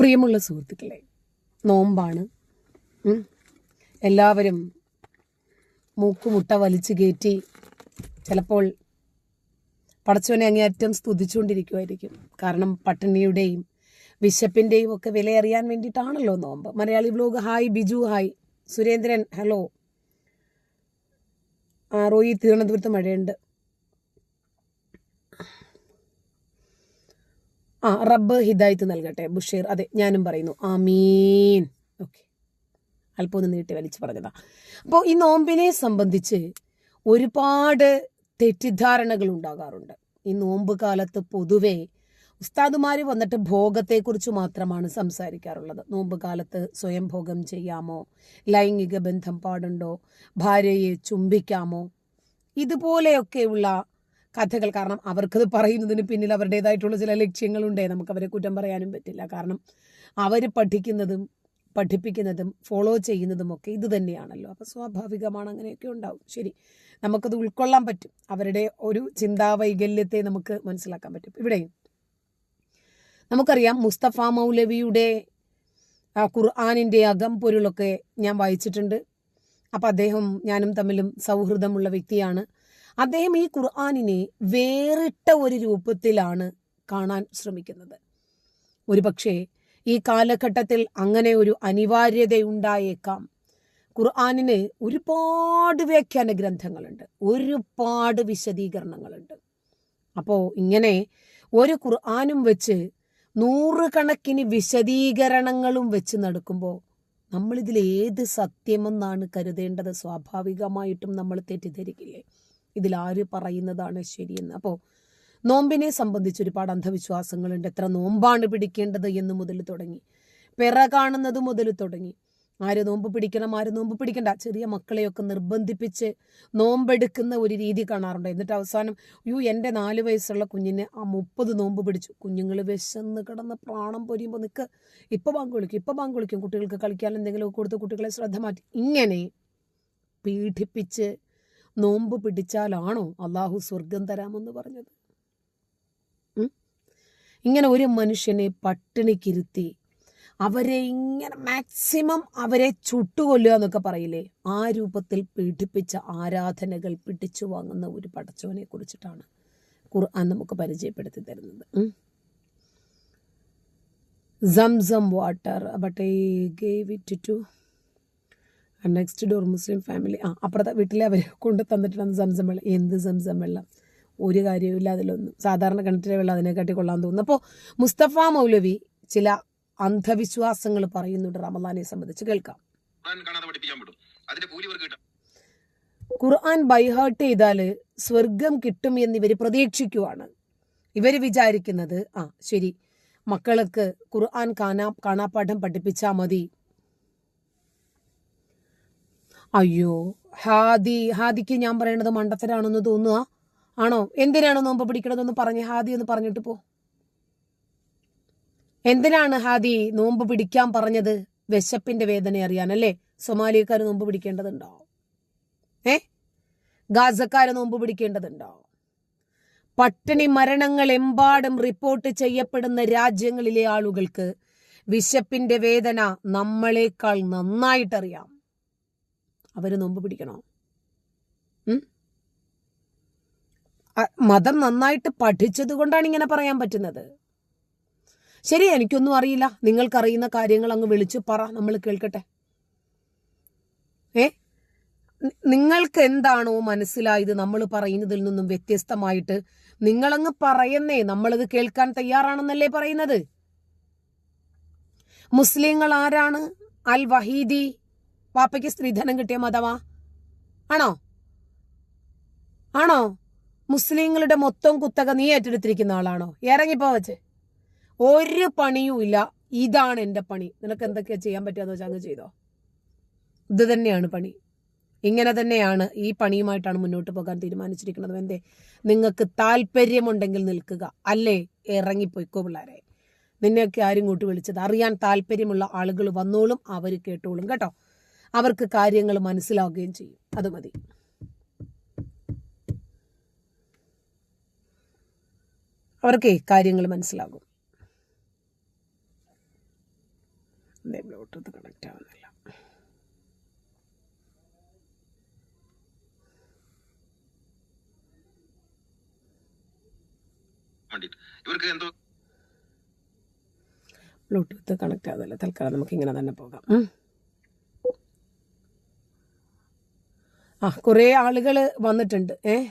പ്രിയമുള്ള സുഹൃത്തുക്കളെ നോമ്പാണ്. എല്ലാവരും മൂക്കുമുട്ട വലിച്ചു കയറ്റി ചിലപ്പോൾ പടച്ചവനെ അങ്ങേയറ്റം സ്തുതിച്ചുകൊണ്ടിരിക്കുമായിരിക്കും കാരണം പട്ടിണിയുടെയും വിശപ്പിന്റെയും ഒക്കെ വില അറിയാൻ വേണ്ടിയിട്ടാണല്ലോ നോമ്പ്. Malayali blog hi Biju hi Surendran hello. ആ റോയി തിരുവനന്തപുരത്ത് മഴയുണ്ട്. ആ റബ്ബ് ഹിദായത്ത് നൽകട്ടെ. ബുഷീർ അതെ ഞാനും പറയുന്നു. ആമീൻ. ഓക്കെ. അല്പം ഒന്ന് നീട്ടി വലിച്ചു പറഞ്ഞതാ. അപ്പോൾ ഈ നോമ്പിനെ സംബന്ധിച്ച് ഒരുപാട് തെറ്റിദ്ധാരണകൾ ഉണ്ടാകാറുണ്ട്. ഈ നോമ്പ് കാലത്ത് പൊതുവെ ഉസ്താദുമാർ വന്നിട്ട് ഭോഗത്തെക്കുറിച്ച് മാത്രമാണ് സംസാരിക്കാറുള്ളത്. നോമ്പ് കാലത്ത് സ്വയം ഭോഗം ചെയ്യാമോ? ലൈംഗിക ബന്ധം പാടുണ്ടോ? ഭാര്യയെ ചുംബിക്കാമോ? ഇതുപോലെയൊക്കെയുള്ള കഥകൾ. കാരണം അവർക്കത് പറയുന്നതിന് പിന്നിൽ അവരുടേതായിട്ടുള്ള ചില ലക്ഷ്യങ്ങളുണ്ടേ. നമുക്ക് അവരെ കുറ്റം പറയാനും പറ്റില്ല. കാരണം അവർ പഠിക്കുന്നതും പഠിപ്പിക്കുന്നതും ഫോളോ ചെയ്യുന്നതും ഒക്കെ ഇത് തന്നെയാണല്ലോ. അപ്പോൾ സ്വാഭാവികമാണ് അങ്ങനെയൊക്കെ ഉണ്ടാവും. ശരി. നമുക്കത് ഉൾക്കൊള്ളാൻ പറ്റും. അവരുടെ ഒരു ചിന്താ വൈകല്യത്തെ നമുക്ക് മനസ്സിലാക്കാൻ പറ്റും. ഇവിടെയും നമുക്കറിയാം മുസ്തഫ മൗലവിയുടെ ഖുർആാനിന്റെ അകം പൊരുളൊക്കെ ഞാൻ വായിച്ചിട്ടുണ്ട്. അപ്പോൾ അദ്ദേഹം ഞാനും തമ്മിലും സൗഹൃദമുള്ള വ്യക്തിയാണ്. അദ്ദേഹം ഈ ഖുർആാനിനെ വേറിട്ട ഒരു രൂപത്തിലാണ് കാണാൻ ശ്രമിക്കുന്നത്. ഒരുപക്ഷെ ഈ കാലഘട്ടത്തിൽ അങ്ങനെ ഒരു അനിവാര്യതയുണ്ടായേക്കാം. ഖുർആാനിന് ഒരുപാട് വ്യാഖ്യാന ഗ്രന്ഥങ്ങളുണ്ട്. ഒരുപാട് വിശദീകരണങ്ങളുണ്ട്. അപ്പോൾ ഇങ്ങനെ ഒരു ഖുർആാനും വെച്ച് നൂറുകണക്കിന് വിശദീകരണങ്ങളും വെച്ച് നടക്കുമ്പോൾ നമ്മളിതിൽ ഏത് സത്യമെന്നാണ് കരുതേണ്ടത്? സ്വാഭാവികമായിട്ടും നമ്മൾ തെറ്റിദ്ധരിക്കില്ലേ? ഇതിൽ ആര് പറയുന്നതാണ് ശരിയെന്ന്. അപ്പോൾ നോമ്പിനെ സംബന്ധിച്ച് ഒരുപാട് അന്ധവിശ്വാസങ്ങളുണ്ട്. എത്ര നോമ്പാണ് പിടിക്കേണ്ടത് എന്ന് മുതൽ തുടങ്ങി. പിറ കാണുന്നത് മുതൽ തുടങ്ങി. ആര് നോമ്പ് പിടിക്കണം ആര് നോമ്പ് പിടിക്കണ്ട. ചെറിയ മക്കളെയൊക്കെ നിർബന്ധിപ്പിച്ച് നോമ്പെടുക്കുന്ന ഒരു രീതി കാണാറുണ്ട്. എന്നിട്ട് അവസാനം അയ്യോ എന്റെ നാല് വയസ്സുള്ള കുഞ്ഞിന് ആ മുപ്പത് നോമ്പ് പിടിച്ചു. കുഞ്ഞുങ്ങൾ വിശന്ന് കിടന്ന് പ്രാണം പൊരിയുമ്പോൾ നിൽക്ക് ഇപ്പം ബാങ്ക് വിളിക്കും ഇപ്പം ബാങ്ക് വിളിക്കും. കുട്ടികൾക്ക് കളിക്കാൻ എന്തെങ്കിലുമൊക്കെ കൊടുത്ത് കുട്ടികളെ ശ്രദ്ധ മാറ്റി. ഇങ്ങനെ പീഡിപ്പിച്ച് നോമ്പ് പിടിച്ചാലാണോ അള്ളാഹു സ്വർഗം തരാമെന്ന് പറഞ്ഞത്? ഇങ്ങനെ ഒരു മനുഷ്യനെ പട്ടിണിക്കിരുത്തി അവരെ ഇങ്ങനെ മാക്സിമം അവരെ ചുട്ടുകൊല്ലുക എന്നൊക്കെ പറയില്ലേ ആ രൂപത്തിൽ പീഡിപ്പിച്ച ആരാധനകൾ പിടിച്ചു വാങ്ങുന്ന ഒരു പടച്ചവനെ കുറിച്ചിട്ടാണ് ഖുർആൻ നമുക്ക് പരിചയപ്പെടുത്തി തരുന്നത്. Zamzam water but I gave it to next door Muslim family ആ അപ്പുറത്തെ വീട്ടിലെ അവർ കൊണ്ട് തന്നിട്ടാണ് സംസം വെള്ളം. എന്ത് സംസം വെള്ളം? ഒരു കാര്യവുമില്ല അതിലൊന്നും സാധാരണ കിണറ്റിലെ വെള്ളം അതിനെക്കാട്ടി കൊള്ളാൻ തോന്നുന്നു. അപ്പോൾ മുസ്തഫ മൗലവി ചില അന്ധവിശ്വാസങ്ങൾ പറയുന്നുണ്ട് റമദാനെ സംബന്ധിച്ച്. കേൾക്കാം. ഖുർആൻ ബൈഹേർട്ട് ചെയ്താൽ സ്വർഗം കിട്ടും എന്ന് ഇവർ പ്രതീക്ഷിക്കുവാണ്. ഇവർ വിചാരിക്കുന്നത് ആ ശരി മക്കൾക്ക് ഖുർആൻ കാണാ കാണാപ്പാഠം പഠിപ്പിച്ചാൽ മതി. അയ്യോ ഹാദി ഹാദിക്ക് ഞാൻ പറയണത് മണ്ടത്തരാണെന്ന് തോന്നുക ആണോ? എന്തിനാണ് നോമ്പ് പിടിക്കണതെന്ന് പറഞ്ഞ് ഹാദി എന്ന് പറഞ്ഞിട്ട് പോ. എന്തിനാണ് ഹാദി നോമ്പ് പിടിക്കാൻ പറഞ്ഞത്? വിശപ്പിന്റെ വേദന അറിയാനല്ലേ സൊമാലിയക്കാർ നോമ്പ് പിടിക്കേണ്ടതുണ്ടോ? ഏ? ഗാസക്കാര് നോമ്പ് പിടിക്കേണ്ടതുണ്ടോ? പട്ടിണി മരണങ്ങൾ എമ്പാടും റിപ്പോർട്ട് ചെയ്യപ്പെടുന്ന രാജ്യങ്ങളിലെ ആളുകൾക്ക് വിശപ്പിന്റെ വേദന നമ്മളെക്കാൾ നന്നായിട്ടറിയാം. അവർ നോമ്പ് പിടിക്കണോ? മതം നന്നായിട്ട് പഠിച്ചത് കൊണ്ടാണ് ഇങ്ങനെ പറയാൻ പറ്റുന്നത്. ശരി എനിക്കൊന്നും അറിയില്ല. നിങ്ങൾക്കറിയുന്ന കാര്യങ്ങൾ അങ്ങ് വിളിച്ചു പറ നമ്മൾ കേൾക്കട്ടെ. ഏ? നിങ്ങൾക്ക് എന്താണോ മനസ്സിലായത് നമ്മൾ പറയുന്നതിൽ നിന്നും വ്യത്യസ്തമായിട്ട് നിങ്ങളങ്ങ് പറയുന്നേ നമ്മളത് കേൾക്കാൻ തയ്യാറാണെന്നല്ലേ പറയുന്നത്? മുസ്ലിങ്ങൾ ആരാണ്? അൽ വഹീദി വാപ്പയ്ക്ക് സ്ത്രീധനം കിട്ടിയ മതമാ? ആണോ? ആണോ? മുസ്ലിങ്ങളുടെ മൊത്തം കുത്തക നീ ഏറ്റെടുത്തിരിക്കുന്ന ആളാണോ? ഇറങ്ങിപ്പോ വെച്ച്. ഒരു പണിയും ഇല്ല. ഇതാണ് എന്റെ പണി. നിനക്ക് എന്തൊക്കെയാ ചെയ്യാൻ പറ്റുക വെച്ചാൽ അങ്ങ് ചെയ്തോ. ഇത് തന്നെയാണ് പണി. ഇങ്ങനെ തന്നെയാണ് ഈ പണിയുമായിട്ടാണ് മുന്നോട്ട് പോകാൻ തീരുമാനിച്ചിരിക്കുന്നത്. എന്തേ? നിങ്ങൾക്ക് താല്പര്യമുണ്ടെങ്കിൽ നിൽക്കുക. അല്ലേ? ഇറങ്ങിപ്പോയിക്കോ പിള്ളേരെ. നിന്നെയൊക്കെ ആരും കൂട്ടി വിളിച്ചത്. അറിയാൻ താല്പര്യമുള്ള ആളുകൾ വന്നോളും അവർ കേട്ടോളും. കേട്ടോ? അവർക്ക് കാര്യങ്ങൾ മനസ്സിലാവുകയും ചെയ്യും. അത് മതി. അവർക്ക് കാര്യങ്ങൾ മനസ്സിലാകും. ബ്ലൂടൂത്ത് കണക്റ്റ് ആവുന്നില്ല. ഇവർക്ക് എന്തോ ബ്ലൂടൂത്ത് കണക്റ്റ് ആവുന്നില്ല. തൽക്കാലം നമുക്ക് ഇങ്ങനെ തന്നെ പോകാം. ആ കുറേ ആളുകൾ വന്നിട്ടുണ്ട്. ഏ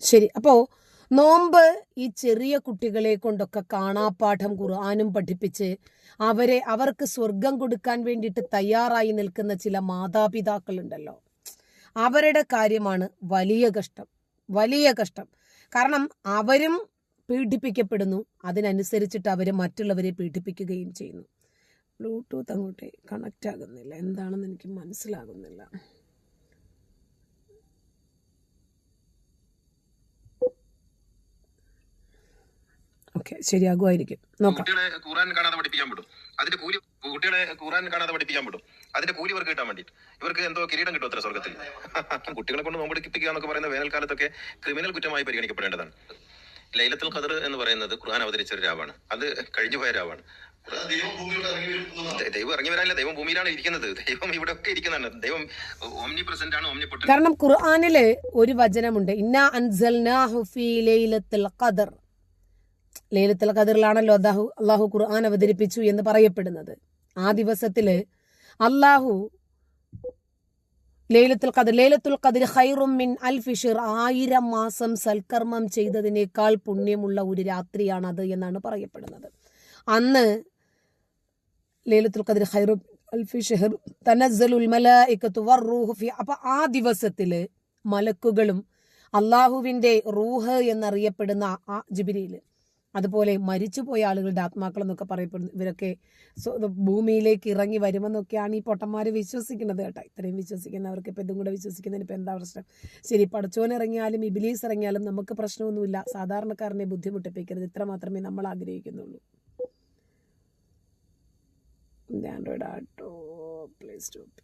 ശരി അപ്പോ നോമ്പ് ഈ ചെറിയ കുട്ടികളെ കൊണ്ടൊക്കെ കാണാപ്പാഠം ഖുർആാനും പഠിപ്പിച്ച് അവരെ അവർക്ക് സ്വർഗം കൊടുക്കാൻ വേണ്ടിയിട്ട് തയ്യാറായി നിൽക്കുന്ന ചില മാതാപിതാക്കളുണ്ടല്ലോ. അവരുടെ കാര്യമാണ് വലിയ കഷ്ടം. വലിയ കഷ്ടം. കാരണം അവരും പീഡിപ്പിക്കപ്പെടുന്നു. അതിനനുസരിച്ചിട്ട് അവർ മറ്റുള്ളവരെ പീഡിപ്പിക്കുകയും ചെയ്യുന്നു. ബ്ലൂടൂത്ത് അങ്ങോട്ട് കണക്റ്റ് ആകുന്നില്ല. എന്താണെന്ന് എനിക്ക് മനസ്സിലാകുന്നില്ല. ഓക്കെ ശരിയാകുമായിരിക്കും. നോക്കാം. ഖുറാൻ കാണാതെ പഠിപ്പിക്കാൻ പറ്റും അതിന്റെ കൂലി കുട്ടികളെ ഖുറാൻ കാണാതെ പഠിപ്പിക്കാൻ പറ്റും അതിന്റെ കൂലി ഇവർക്ക് കിട്ടാൻ വേണ്ടിയിട്ട്. ഇവർക്ക് എന്തോ കിരീടം കിട്ടും അത്ര സ്വർഗത്തിൽ കുട്ടികളെ കൊണ്ട് നോമ്പെടുപ്പിക്കുക എന്നൊക്കെ പറയുന്ന വേനൽക്കാലത്തൊക്കെ ക്രിമിനൽ കുറ്റമായി പരിഗണിക്കപ്പെടേണ്ടതാണ്. ലൈലത്തുൽ ഖദർ എന്ന് പറയുന്നത് ഖുർആൻ അവതരിച്ച ഒരു രാവാണ്. അത് കഴിഞ്ഞു പോയ രാവാണ്. ദൈവം ഇറങ്ങി വരും ദൈവം ഇറങ്ങി വരാനില്ല ദൈവം ഭൂമിയിലാണ് ഇരിക്കുന്നത്. ദൈവം ഇവിടെ ഒക്കെ ഇരിക്കുന്നതാണ്. ദൈവം ഓംനി പ്രസന്റ് ആണ് ഓംനി പൊട്ടൻ കാരണം ഖുർആനിൽ ഒരു വചനമുണ്ട്. ഇന്നാ അൻസൽനാഹു ഫീ ലൈലത്തുൽ ഖദർ. ലൈലത്തുൽ ഖദറിലാണല്ലോ അല്ലാഹു അള്ളാഹു ഖുർആൻ അവതരിപ്പിച്ചു എന്ന് പറയപ്പെടുന്നത്. ആ ദിവസത്തിൽ അള്ളാഹു ലൈലത്തുൽ ഖദർ ലൈലത്തുൽ ഖദർ ഖൈറുൻ മിൻ അൽഫിഷിർ ആയിരം മാസം സൽക്കർമ്മം ചെയ്തതിനേക്കാൾ പുണ്യമുള്ള ഒരു രാത്രിയാണ് അത് എന്നാണ് പറയപ്പെടുന്നത്. അന്ന് ലൈലത്തുൽ ഖദർ ഖൈറു അൽഫി ഫിഷിർ തനസ്സലുൽ മലായിക്കത്തു വർറൂഹു ഫി അപ്പോൾ ആ ദിവസത്തിൽ മലക്കുകളും അള്ളാഹുവിന്റെ റൂഹ് എന്നറിയപ്പെടുന്ന ആ ജിബിരിയിൽ അതുപോലെ മരിച്ചുപോയ ആളുകളുടെ ആത്മാക്കൾ എന്നൊക്കെ പറയപ്പെടുന്നു. ഇവരൊക്കെ ഭൂമിയിലേക്ക് ഇറങ്ങി വരുമെന്നൊക്കെയാണ് ഈ പൊട്ടന്മാർ വിശ്വസിക്കുന്നത് കേട്ടോ. ഇത്രയും വിശ്വസിക്കുന്നവർക്ക് ഇപ്പം ഇതും കൂടെ വിശ്വസിക്കുന്നതിന് ഇപ്പം എന്താ പ്രശ്നം? ശരി പടച്ചോൻ ഇറങ്ങിയാലും ഇബിലീസ് ഇറങ്ങിയാലും നമുക്ക് പ്രശ്നമൊന്നുമില്ല. സാധാരണക്കാരനെ ബുദ്ധിമുട്ടിപ്പിക്കരുത്. ഇത്ര മാത്രമേ നമ്മൾ ആഗ്രഹിക്കുന്നുള്ളൂ. ആൻഡ്രോയിഡ് ആട്ടോ പ്ലേ സ്റ്റോപ്പ്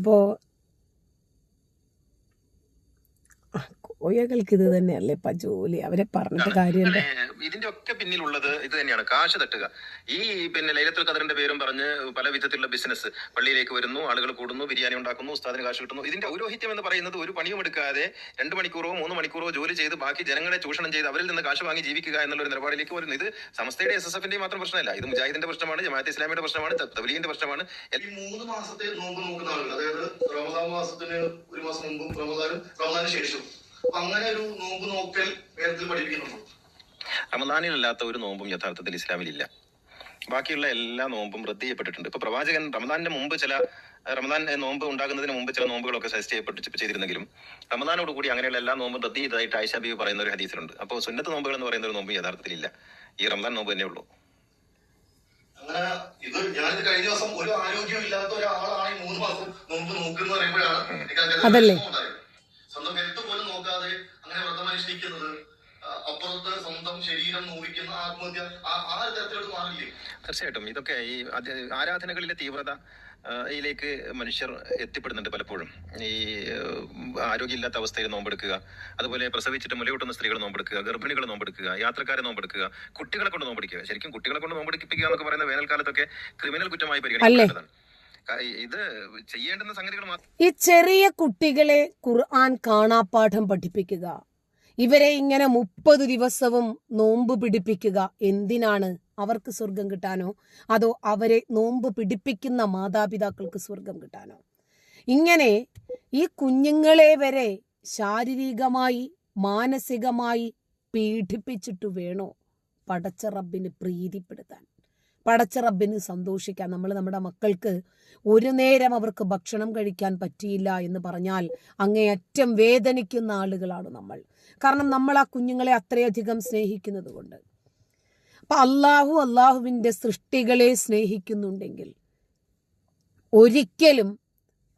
അപ്പോ കോഴികൾക്ക് കോയകൾക്ക് ഇത് തന്നെയല്ലേ ഇപ്പൊ ജോലി? അവരെ പറഞ്ഞിട്ട് കാര്യമുണ്ട്. ഇതിന്റെ ഒക്കെ പിന്നിലുള്ളത് ഇത് തന്നെയാണ്. കാശ് തട്ടുക. ഈ പിന്നെ ലൈലത്തുൽ ഖദറിന്റെ പേരും പറഞ്ഞ് പല വിധത്തിലുള്ള ബിസിനസ് പള്ളിയിലേക്ക് വരുന്നു ആളുകൾ കൂടുന്നു ബിരിയാണി ഉണ്ടാക്കുന്നു ഉസ്താദിന് കാശ് കിട്ടുന്നു. ഇതിന്റെ ഔരോഹിത്യം എന്ന് പറയുന്നത് ഒരു പണിയും എടുക്കാതെ രണ്ട് മണിക്കൂറോ മൂന്ന് മണിക്കൂറോ ജോലി ചെയ്ത് ബാക്കി ജനങ്ങളെ ചൂഷണം ചെയ്ത് അവരിൽ നിന്ന് കാശ് വാങ്ങി ജീവിക്കുക എന്നുള്ള ഒരു നിലപാടിലേക്ക് വരുന്നു. ഇത് സമസ്തയുടെ എസ് എസ് എഫിന്റെ മാത്രം പ്രശ്നമല്ല. ഇത് മുജാഹിദിന്റെ പ്രശ്നമാണ് ജമാഅത്ത് ഇസ്ലാമിയുടെ പ്രശ്നമാണ് തബ്ലീഗിന്റെ പ്രശ്നമാണ്. മൂന്ന് മാസത്തെ നോമ്പ് നോക്കുന്ന ആളുകൾ അതായത് റമദാൻ മാസത്തിന് ഒരു മാസം മുമ്പും റമദാനും റമദാന് ശേഷം അങ്ങനെ ഒരു നോമ്പ് നോക്കൽ വേദത്തിൽ പഠിപ്പിക്കുന്നുണ്ടോ? റമദാനിലല്ലാത്ത ഒരു നോമ്പും യഥാർത്ഥത്തിൽ ഇസ്ലാമിലില്ല. ബാക്കിയുള്ള എല്ലാ നോമ്പും റദ്ദ് ചെയ്യപ്പെട്ടിട്ടുണ്ട്. ഇപ്പൊ പ്രവാചകൻ റമദാനിന്റെ മുമ്പ് ചില റമദാൻ നോമ്പ് ഉണ്ടാകുന്നതിന് മുമ്പ് ചില നോമ്പുകളൊക്കെ സജസ്റ്റ് ചെയ്യപ്പെട്ട് ചെയ്തിരുന്നെങ്കിലും റമദാനോട് കൂടി അങ്ങനെയുള്ള എല്ലാ നോമ്പും റദ്ദ് ചെയ്തതായിട്ട് ആയിഷ ബീവി പറയുന്ന ഒരു ഹദീസിലുണ്ട്. അപ്പോൾ സുന്നത്ത് നോമ്പുകൾ എന്ന് പറയുന്ന ഒരു നോമ്പ് യഥാർത്ഥത്തിൽ ഇല്ല. ഈ റമദാൻ നോമ്പ് തന്നെ ഉള്ളൂ. അങ്ങനെ ഇത് ഞാൻ കഴിഞ്ഞ ദിവസം ഒരു ആരോഗ്യം ഇല്ലാത്ത ഒരാളാണ് ഈ മൂന്ന് മാസം നോമ്പ് നോക്കുന്ന പറയുമ്പോഴാണ് എനിക്ക്? സ്വന്തം ഹെൽത്ത് പോലും നോക്കാതെ അങ്ങനെ വ്രതം അനുഷ്ഠിക്കുന്നത്. ആ, അപ്പുറത്ത് സ്വന്തം ശരീരം നോവിക്കുന്ന ആത്മഹത്യ ആ- ഒരു തരത്തിലോട്ട് മാറില്ലേ? തീർച്ചയായിട്ടും. ഇതൊക്കെ ഈ ആരാധനകളിലെ തീവ്രത യിലേക്ക് മനുഷ്യർ എത്തിപ്പെടുന്നുണ്ട് പലപ്പോഴും. ഈ ആരോഗ്യമില്ലാത്ത അവസ്ഥയിൽ നോമ്പെടുക്കുക അതുപോലെ പ്രസവിച്ചിട്ട് മുലയൂട്ടുന്ന സ്ത്രീകൾ നോമ്പെടുക്കുക ഗർഭിണികൾ നോമ്പെടുക്കുക യാത്രക്കാരെ നോമ്പെടുക്കുക കുട്ടികളെ കൊണ്ട് നോമ്പെടുക്കുക. ശരിക്കും കുട്ടികളെ കൊണ്ട് നോമ്പെടുപ്പിക്കുക എന്നൊക്കെ പറയുന്ന വേനൽക്കാലത്തൊക്കെ ക്രിമിനൽ കുറ്റമായി പരിഗണിക്കേണ്ടതാണ് ഇത് ചെയ്യേണ്ടുന്ന സംഗതികൾ മാത്രം ഈ ചെറിയ കുട്ടികളെ ഖുർആൻ കാണാപ്പാഠം പഠിപ്പിക്കുക ഇവരെ ഇങ്ങനെ മുപ്പത് ദിവസവും നോമ്പ് പിടിപ്പിക്കുക എന്തിനാണ്? അവർക്ക് സ്വർഗം കിട്ടാനോ? അതോ അവരെ നോമ്പ് പിടിപ്പിക്കുന്ന മാതാപിതാക്കൾക്ക് സ്വർഗം കിട്ടാനോ? ഇങ്ങനെ ഈ കുഞ്ഞുങ്ങളെ വരെ ശാരീരികമായി മാനസികമായി പീഡിപ്പിച്ചിട്ട് വേണോ പടച്ച റബ്ബിന് പ്രീതിപ്പെടുത്താൻ? പടച്ച റബ്ബിന് സന്തോഷിക്കാൻ നമ്മൾ നമ്മുടെ മക്കൾക്ക് ഒരു നേരം അവർക്ക് ഭക്ഷണം കഴിക്കാൻ പറ്റിയില്ല എന്ന് പറഞ്ഞാൽ അങ്ങേയറ്റം വേദനിക്കുന്ന ആളുകളാണ് നമ്മൾ. കാരണം നമ്മൾ ആ കുഞ്ഞുങ്ങളെ അത്രയധികം സ്നേഹിക്കുന്നത് കൊണ്ട്. അപ്പൊ അള്ളാഹു അള്ളാഹുവിന്റെ സൃഷ്ടികളെ സ്നേഹിക്കുന്നുണ്ടെങ്കിൽ ഒരിക്കലും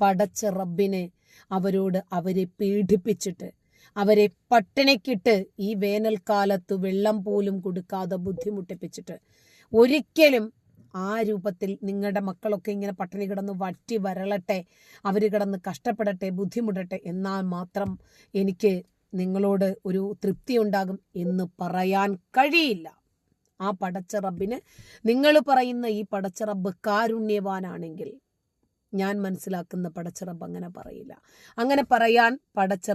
പടച്ച റബ്ബിനെ അവരോട് അവരെ പീഡിപ്പിച്ചിട്ട് അവരെ പട്ടിണിക്കിട്ട് ഈ വേനൽക്കാലത്ത് വെള്ളം പോലും കൊടുക്കാതെ ബുദ്ധിമുട്ടിപ്പിച്ചിട്ട് ഒരിക്കലും ആ രൂപത്തിൽ നിങ്ങളുടെ മക്കളൊക്കെ ഇങ്ങനെ പട്ടിണി കിടന്ന് വറ്റി വരളട്ടെ അവർ കിടന്ന് കഷ്ടപ്പെടട്ടെ ബുദ്ധിമുട്ടട്ടെ എന്നാൽ മാത്രം എനിക്ക് നിങ്ങളോട് ഒരു തൃപ്തി ഉണ്ടാകും എന്ന് പറയാൻ കഴിയില്ല. ആ പടച്ച റബ്ബിന് നിങ്ങൾ പറയുന്ന ഈ പടച്ച റബ്ബ് കാരുണ്യവാനാണെങ്കിൽ ഞാൻ മനസ്സിലാക്കുന്ന പടച്ച റബ്ബ് അങ്ങനെ പറയില്ല. അങ്ങനെ പറയാൻ പടച്ച